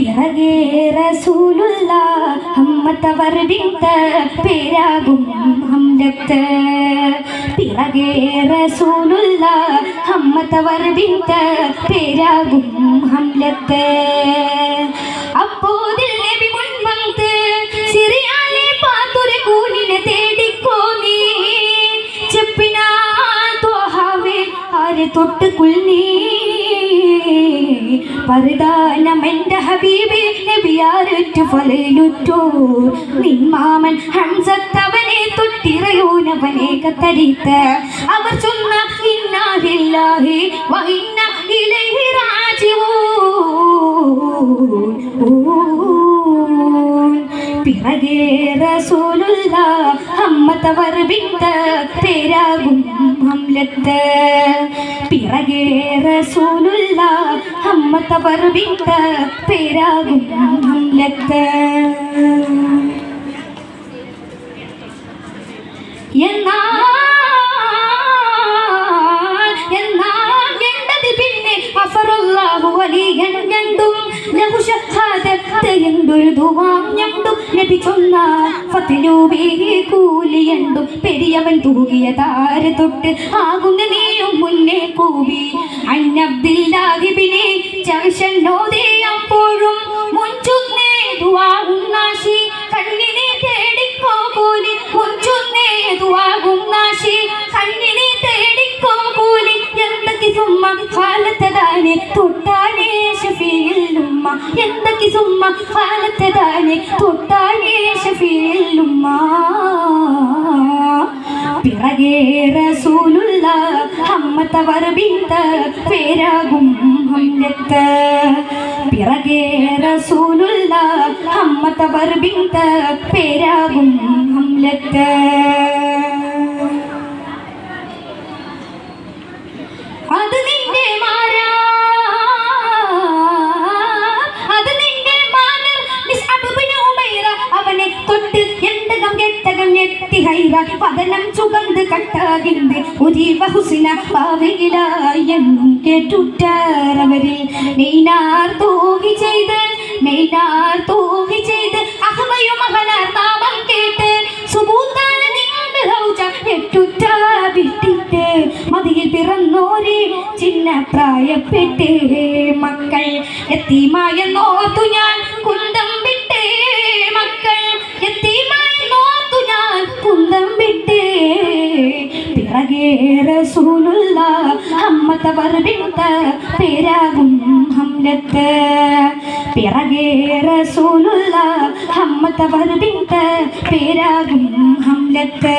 പിറകെ റസൂലുള്ള അമ്മത്തവർ ബിന്ത പേരാകും ഹംലത്ത് പിറകെ റസൂലുള്ള അമ്മത്തവർ ബിന്ത പേരാകും ഹംലത്ത് അപ്പോതിൽ നബി മുൻവന്ന് സിറിയാലെ പാത്തുരെ കൂനിനെ തേടിക്കോ നീ ചെപ്പിനാൽ ത്വഹാവേ ആരെ തൊട്ട് കുൽനീ പരിധാനമെന്റെ ഹബീബി നബിയാരറ്റു ഫലയിലുറ്റോ. നിന്മാമൻ ഹംസത്തവനെ തൊട്ടിറയൂനവനെ കത്തരിത്ത. അവർ ചൊന്ന ഇന്നാലില്ലാഹി അമ്മത്തവർ പറവിട്ട പേരാകും മുല്ലത്ത്. പിന്നെ അഫറുള്ളാഹു പെരിയവൻ തൂകിയ താര തൊട്ട് ആകുന്ന നീയും മുന്നേ കൂവി. അന്നബ്ദില്ലാഹിബിനെ ചവിഷന്നോദേ അപ്പോഴും മുഞ്ചുന്നേ ദുവാകും നാശി കണ്ണിനെ തേടിക്കോ കൂലി മുഞ്ചുന്നേ ദുവാകും നാശി കണ്ണിനെ തേടിക്കോ കൂലി എന്തൊക്കെ സുമ്മ കാലത്തതാനെ തൊട്ടാനേ ഷഫീലുമ്മ. എന്തൊക്കെ സുമ്മ കാലത്തതാനെ തൊട്ടാനേ ഷഫീലുമ്മ. പിറകേ റസൂലുള്ള അമ്മത്തവർ ബിന്ദ പേരാ അമ്മത്തവർ ബിന്ത പേരാകും ഹംലത്ത്. അത് നിന്റെ മാരാ അത് നിന്റെ മാനർ. മിസ്അബ് ഇബ്നു ഉമൈറ അവനെ തൊട്ട് എന്തകം കെട്ടകം എത്തി ഹൈറ. പതനം ചുകന്ത് കട്ടാകിന്ത് ഉരീവ ഹുസിന പാവയിലായെന്നും കേട്ടുറ്റാറവരിൽ. നെയ്നാർ തൂകി ചെയ്ത്. നെയ്നാർ തൂകി പിറന്നോരെ ചിന്ന പ്രായപ്പെട്ടേ മക്കൾ. എത്തിമായെന്നോർത്തു ഞാൻ കുന്തം വിട്ടേ മക്കൾ. എത്തിമായെന്നോർത്തു ഞാൻ കുന്തം വിട്ടേ പിറകേ റസൂലുള്ള അമ്മ ബിന്ത പേരാകും ഹംലത്ത്. പിറകേ റസൂലുള്ള അമ്മ ബിന്ത പേരാകും ഹംലത്ത്.